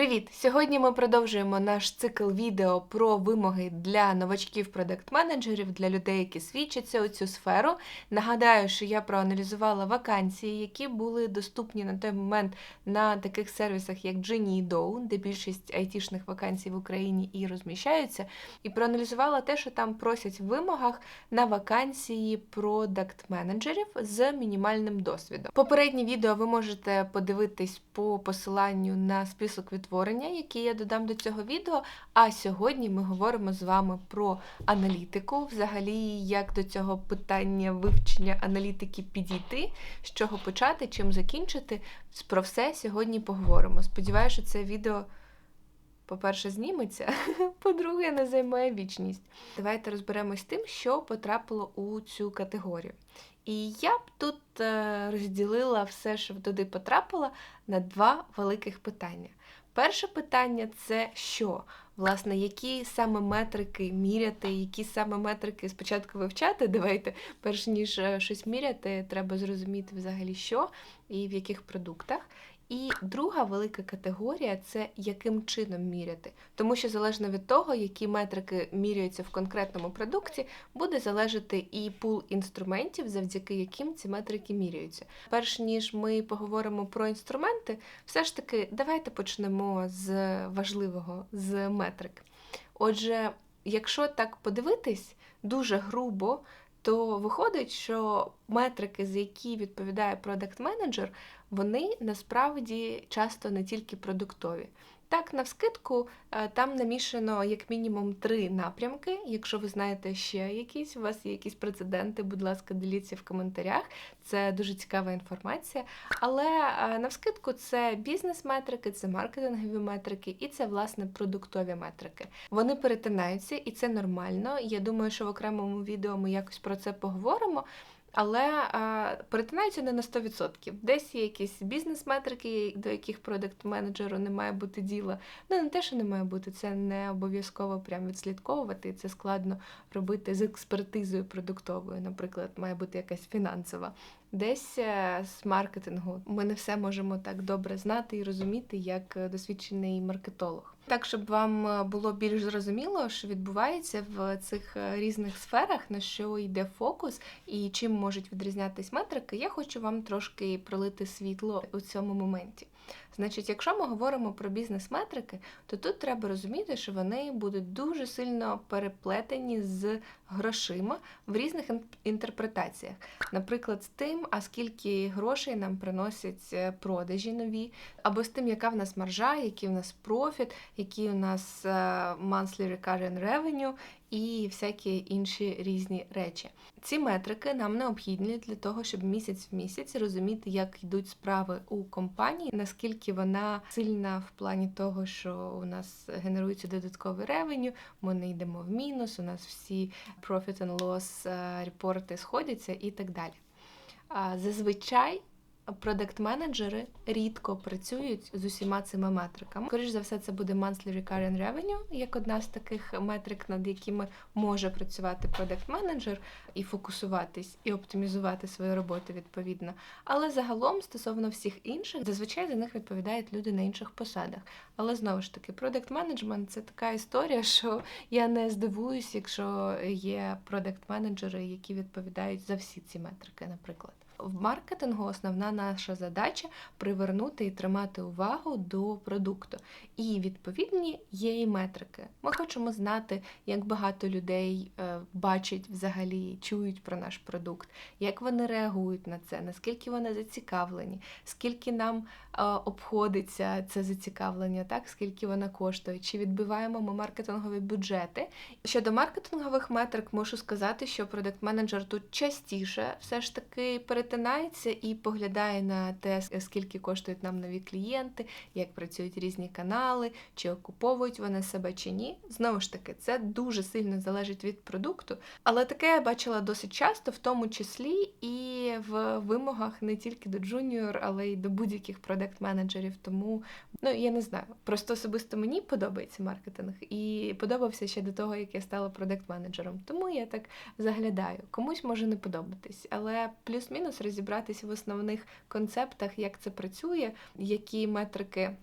Привіт! Сьогодні ми продовжуємо наш цикл відео про вимоги для новачків продакт-менеджерів, для людей, які свідчаться у цю сферу. Нагадаю, що я проаналізувала вакансії, які були доступні на той момент на таких сервісах, як Genie Dow, де більшість айтішних вакансій в Україні і розміщаються, і проаналізувала те, що там просять в вимогах на вакансії продакт-менеджерів з мінімальним досвідом. Попереднє відео ви можете подивитись по посиланню на список відтворення, який я додам до цього відео. А сьогодні ми говоримо з вами про аналітику, взагалі, як до цього питання вивчення аналітики підійти, з чого почати, чим закінчити. Про все сьогодні поговоримо. Сподіваюся, що це відео. По-перше, зніметься, по-друге, не займає вічність. Давайте розберемось з тим, що потрапило у цю категорію. І я б тут е, розділила все, що туди потрапило, на два великих питання. Перше питання це що? Власне, які саме метрики міряти, які саме метрики спочатку вивчати. Давайте, перш ніж е, щось міряти, треба зрозуміти взагалі що і в яких продуктах. І друга велика категорія це яким чином міряти. Тому що залежно від того, які метрики міряються в конкретному продукті, буде залежати і пул інструментів, завдяки яким ці метрики міряються. Перш ніж ми поговоримо про інструменти, все ж таки давайте почнемо з важливого з метрик. Отже, якщо так подивитись дуже грубо, то виходить, що метрики, за які відповідає продакт-менеджер, вони насправді часто не тільки продуктові. Так, навскидку, е, там намішано як мінімум три напрямки. Якщо ви знаєте ще якісь, у вас є якісь прецеденти, будь ласка, діліться в коментарях. Це дуже цікава інформація. Але е, навскидку це бізнес-метрики, це маркетингові метрики і це, власне, продуктові метрики. Вони перетинаються, і це нормально. Я думаю, що в окремому відео ми якось про це поговоримо. Але е, перетинаються не на 100%. Десь є якісь бізнес-метрики, до яких продакт-менеджеру не має бути діла. Ну, не те, що не має бути, це не обов'язково прям відслідковувати. Це складно робити з експертизою продуктовою. Наприклад, має бути якась фінансова. Десь е, з маркетингу ми не все можемо так добре знати і розуміти, як е, досвідчений маркетолог. Так, щоб вам е, було більш зрозуміло, що відбувається в цих різних сферах, на що йде фокус і чим можуть відрізнятись метрики, я хочу вам трошки пролити світло у цьому моменті. Значить, якщо ми говоримо про бізнес-метрики, то тут треба розуміти, що вони будуть дуже сильно переплетені з грошима в різних інтерпретаціях. Наприклад, з тим, а скільки грошей нам приносять е, продажі нові, або з тим, яка в нас маржа, який в нас профіт, який у нас е, monthly recurring revenue, і всякі інші різні речі. Ці метрики нам необхідні для того, щоб місяць в місяць розуміти, як йдуть справи у компанії, наскільки вона сильна в плані того, що у нас генерується додатковий ревеню, ми не йдемо в мінус, у нас всі profit and loss е, репорти сходяться і так далі. Зазвичай продакт-менеджери рідко працюють з усіма цими метриками. Скоріше за все, це буде monthly recurring revenue, як одна з таких метрик, над якими може працювати продакт-менеджер і фокусуватись, і оптимізувати свою роботу відповідно. Але загалом, стосовно всіх інших, зазвичай за них відповідають люди на інших посадах. Але знову ж таки, продакт-менеджмент це така історія, що я не здивуюсь, якщо є продакт-менеджери, які відповідають за всі ці метрики, наприклад. В маркетингу основна наша задача привернути і тримати увагу до продукту. І відповідні є і метрики. Ми хочемо знати, як багато людей е, бачать взагалі, чують про наш продукт, як вони реагують на це, наскільки вони зацікавлені, скільки нам е, обходиться це зацікавлення, так скільки вона коштує, чи відбиваємо ми маркетингові бюджети. Щодо маркетингових метрик, можу сказати, що продакт-менеджер тут частіше все ж таки перетинається і поглядає на те, скільки коштують нам нові клієнти, як працюють різні канали, чи окуповують вони себе чи ні. Знову ж таки, це дуже сильно залежить від продукту. Але таке я бачила досить часто, в тому числі і в вимогах не тільки до джуніор, але й до будь-яких продакт-менеджерів. Тому ну я не знаю. Просто особисто мені подобається маркетинг і подобався ще до того, як я стала продакт-менеджером. Тому я так заглядаю. Комусь може не подобатись, але плюс-мінус розібратися в основних концептах, як це працює, які метрики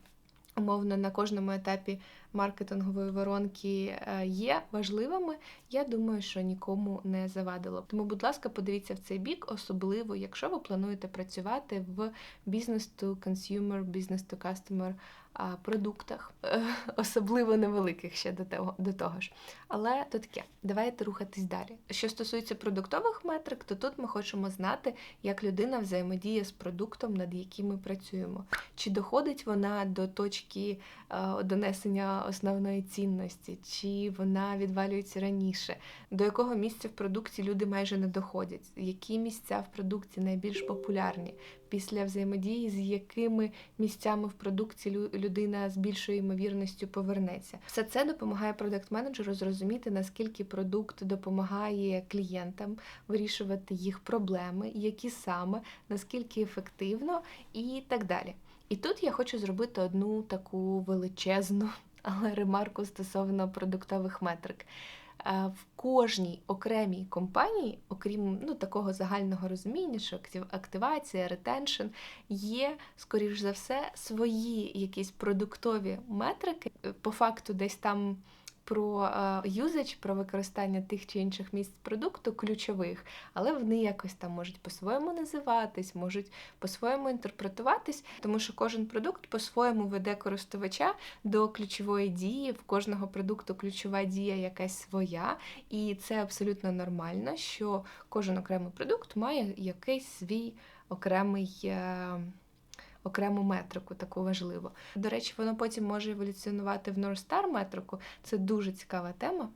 умовно на кожному етапі маркетингової воронки е, є важливими, я думаю, що нікому не завадило. Тому, будь ласка, подивіться в цей бік, особливо, якщо ви плануєте працювати в бізнес-to-consumer, бізнес-to-customer продуктах, е, особливо невеликих ще до того, до того ж. Але то таке, давайте рухатись далі. Що стосується продуктових метрик, то тут ми хочемо знати, як людина взаємодіє з продуктом, над яким ми працюємо. Чи доходить вона до точки е, донесення основної цінності, чи вона відвалюється раніше, до якого місця в продукті люди майже не доходять, які місця в продукті найбільш популярні, після взаємодії, з якими місцями в продукті людина з більшою ймовірністю повернеться. Все це допомагає продакт-менеджеру зрозуміти, наскільки продукт допомагає клієнтам вирішувати їх проблеми, які саме, наскільки ефективно і так далі. І тут я хочу зробити одну таку величезну, але ремарку стосовно продуктових метрик. Е, в кожній окремій компанії, окрім ну, такого загального розуміння, що активація, ретеншн, є, скоріш за все, свої якісь продуктові метрики. По факту, десь там про юзач, про використання тих чи інших місць продукту ключових, але вони якось там можуть по-своєму називатись, можуть по-своєму інтерпретуватись, тому що кожен продукт по-своєму веде користувача до ключової дії. В кожного продукту ключова дія якась своя, і це абсолютно нормально, що кожен окремий продукт має якийсь свій окремий. Окрему метрику, таку важливу. До речі, воно потім може еволюціонувати в North Star метрику. Це дуже цікава тема.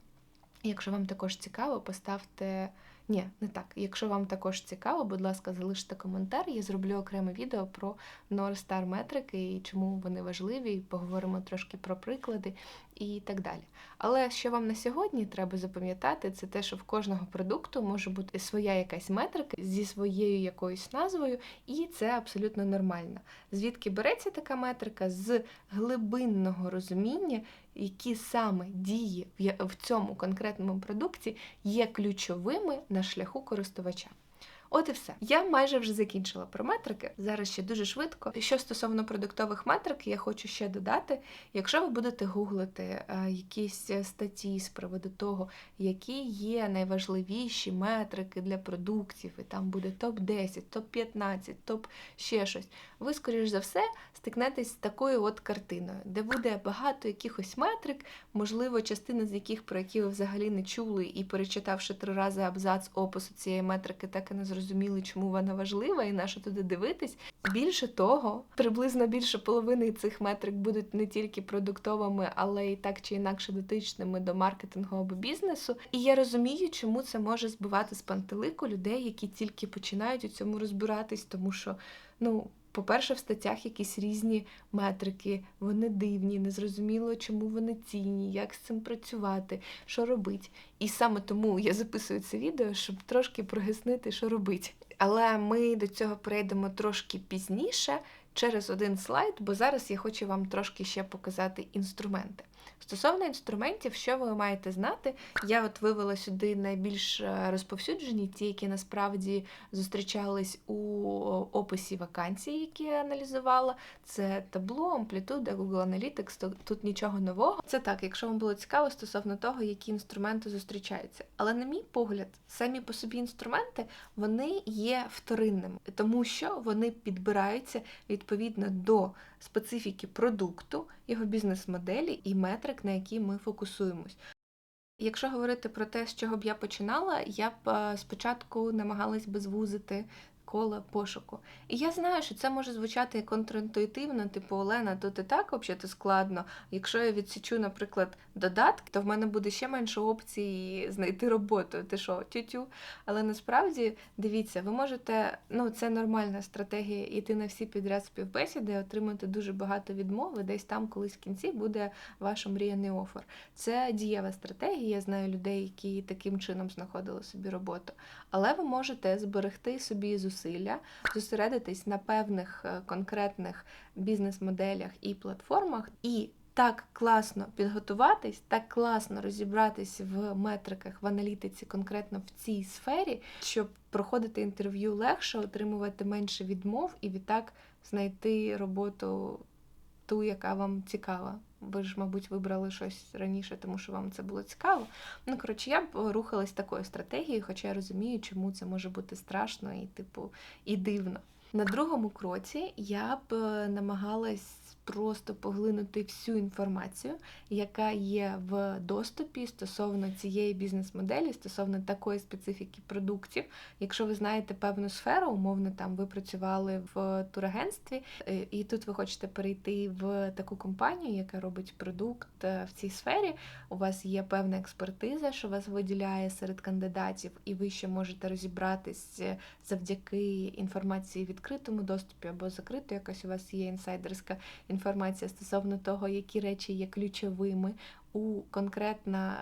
Якщо вам також цікаво, поставте. Ні, не так. Якщо вам також цікаво, будь ласка, залиште коментар. Я зроблю окреме відео про North Star метрики і чому вони важливі, і поговоримо трошки про приклади і так далі. Але що вам на сьогодні треба запам'ятати, це те, що в кожного продукту може бути своя якась метрика зі своєю якоюсь назвою, і це абсолютно нормально. Звідки береться така метрика? З глибинного розуміння, які саме дії в цьому конкретному продукті є ключовими на шляху користувача. От і все. Я майже вже закінчила про метрики. Зараз ще дуже швидко. Що стосовно продуктових метрик, я хочу ще додати: якщо ви будете гуглити е, якісь статті з приводу того, які є найважливіші метрики для продуктів, і там буде топ-10, топ-15, топ ще щось, ви, скоріш за все, стикнетесь з такою от картиною, де буде багато якихось метрик, можливо, частина з яких, про які ви взагалі не чули, і перечитавши три рази абзац опису цієї метрики, так і не зрозуміли зрозуміли, чому вона важлива і на що туди дивитись. Більше того, приблизно більше половини цих метрик будуть не тільки продуктовими, але й так чи інакше дотичними до маркетингу або бізнесу. І я розумію, чому це може збивати з пантелику людей, які тільки починають у цьому розбиратись, тому що ну. По-перше, в статтях якісь різні метрики, вони дивні, незрозуміло, чому вони цінні, як з цим працювати, що робити. І саме тому я записую це відео, щоб трошки прогяснити, що робити. Але ми до цього перейдемо трошки пізніше через один слайд, бо зараз я хочу вам трошки ще показати інструменти. Стосовно інструментів, що ви маєте знати, я от вивела сюди найбільш е, розповсюджені, ті, які насправді зустрічались у описі вакансій, які я аналізувала. Це табло, амплітуда, Google Analytics, тут нічого нового. Це так, якщо вам було цікаво стосовно того, які інструменти зустрічаються. Але, на мій погляд, самі по собі інструменти вони є вторинними, тому що вони підбираються відповідно до специфіки продукту, його бізнес-моделі і метрик, на які ми фокусуємось. Якщо говорити про те, з чого б я починала, я б е, спочатку намагалась би звузити коло пошуку. І я знаю, що це може звучати контрінтуїтивно, типу Олена, тут і так взагалі складно. Якщо я відсічу, наприклад, додатки, то в мене буде ще менше опцій знайти роботу. Ти що, тютю? Але насправді дивіться, ви можете, ну це нормальна стратегія, йти на всі підряд співбесіди, отримати дуже багато відмови, десь там колись в кінці буде ваш мріяний офер. Це дієва стратегія. Я знаю людей, які таким чином знаходили собі роботу. Але ви можете зберегти собі зусилля зусилля, зосередитись на певних е, конкретних бізнес-моделях і платформах, і так класно підготуватись, так класно розібратись в метриках, в аналітиці, конкретно в цій сфері, щоб проходити інтерв'ю легше, отримувати менше відмов і відтак знайти роботу ту, яка вам цікава. Ви ж, мабуть, вибрали щось раніше, тому що вам це було цікаво. Ну, коротше, я б рухалась такою стратегією, хоча я розумію, чому це може бути страшно і, типу, і дивно. На другому кроці я б е, намагалась просто поглинути всю інформацію, яка є в доступі стосовно цієї бізнес-моделі, стосовно такої специфіки продуктів. Якщо ви знаєте певну сферу, умовно там ви працювали в турагентстві, е, і тут ви хочете перейти в таку компанію, яка робить продукт е, в цій сфері. У вас є певна експертиза, що вас виділяє серед кандидатів, і ви ще можете розібратись е, завдяки інформації в відкритому доступі або закрито, якась у вас є інсайдерська інформація стосовно того, які речі є ключовими у конкретно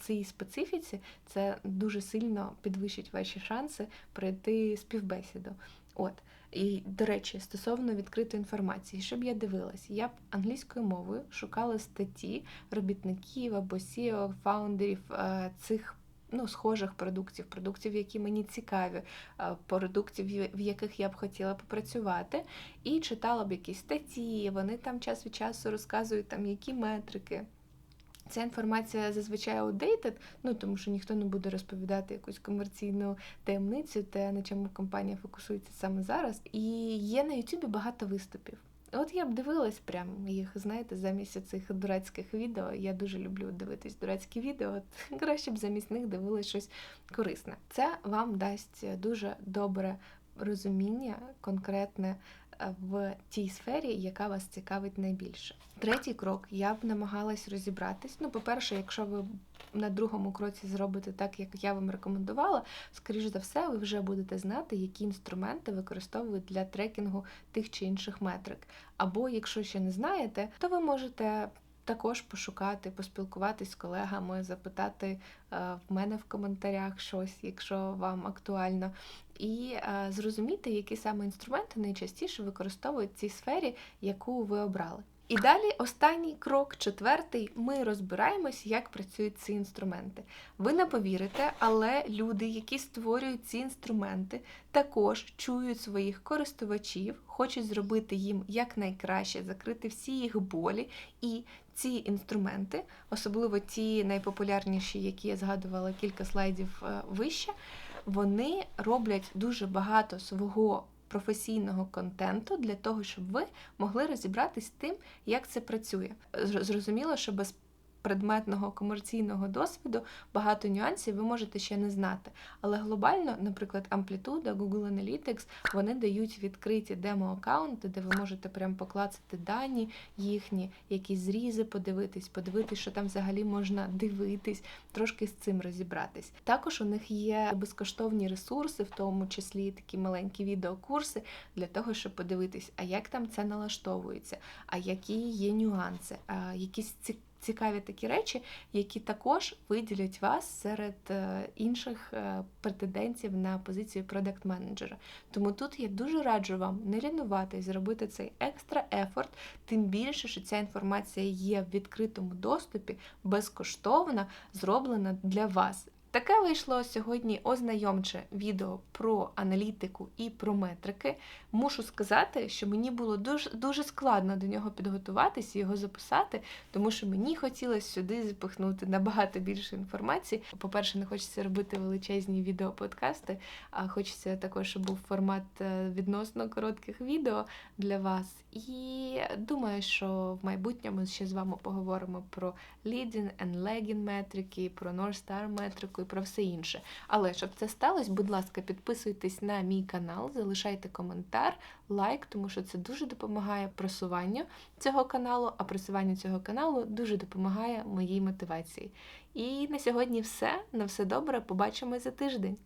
цій специфіці, це дуже сильно підвищить ваші шанси пройти співбесіду. От. І, до речі, стосовно відкритої інформації, щоб я дивилась, я б англійською мовою шукала статті робітників або CEO, фаундерів цих ну, схожих продуктів, продуктів, які мені цікаві, е, продуктів, в яких я б хотіла попрацювати, і читала б якісь статті, вони там час від часу розказують, там, які метрики. Ця інформація зазвичай outdated, ну тому що ніхто не буде розповідати якусь комерційну таємницю, те, на чому компанія фокусується саме зараз. І є на Ютубі багато виступів. От я б дивилась прям їх, знаєте, замість цих дурацьких відео. Я дуже люблю дивитись дурацькі відео. От краще б замість них дивилась щось корисне. Це вам дасть дуже добре розуміння конкретне в тій сфері, яка вас цікавить найбільше. Третій крок я б намагалась розібратись. Ну, по-перше, якщо ви на другому кроці зробите так, як я вам рекомендувала, скоріш за все, ви вже будете знати, які інструменти використовують для трекінгу тих чи інших метрик. Або якщо ще не знаєте, то ви можете також пошукати, поспілкуватись з колегами, запитати е, в мене в коментарях щось, якщо вам актуально, і е, зрозуміти, які саме інструменти найчастіше використовують в цій сфері, яку ви обрали. І далі останній крок, четвертий, ми розбираємось, як працюють ці інструменти. Ви не повірите, але люди, які створюють ці інструменти, також чують своїх користувачів, хочуть зробити їм якнайкраще, закрити всі їх болі. І ці інструменти, особливо ті найпопулярніші, які я згадувала кілька слайдів е, вище, вони роблять дуже багато свого професійного контенту для того, щоб ви могли розібратись з тим, як це працює. Зрозуміло, що без предметного комерційного досвіду багато нюансів ви можете ще не знати. Але глобально, наприклад, Amplitude, Google Analytics, вони дають відкриті демо-аккаунти, де ви можете прям поклацати дані їхні, якісь зрізи подивитись, подивитись, що там взагалі можна дивитись, трошки з цим розібратись. Також у них є безкоштовні ресурси, в тому числі такі маленькі відеокурси, для того, щоб подивитись, а як там це налаштовується, а які є нюанси, а якісь цікаві цікаві такі речі, які також виділять вас серед е, інших е, претендентів на позицію продакт-менеджера. Тому тут я дуже раджу вам не лінуватись, зробити цей екстра ефорт, тим більше, що ця інформація є в відкритому доступі, безкоштовна, зроблена для вас. Таке вийшло сьогодні ознайомче відео про аналітику і про метрики. Мушу сказати, що мені було дуже дуже складно до нього підготуватися, його записати, тому що мені хотілося сюди запихнути набагато більше інформації. По-перше, не хочеться робити величезні відеоподкасти, а хочеться також, щоб був формат е, відносно коротких відео для вас. І думаю, що в майбутньому ще з вами поговоримо про leading and lagging метрики, про North Star метрику і про все інше. Але щоб це сталося, будь ласка, підписуйтесь на мій канал, залишайте коментар, лайк, тому що це дуже допомагає просуванню цього каналу, а просування цього каналу дуже допомагає моїй мотивації. І на сьогодні все. На все добре. Побачимось за тиждень.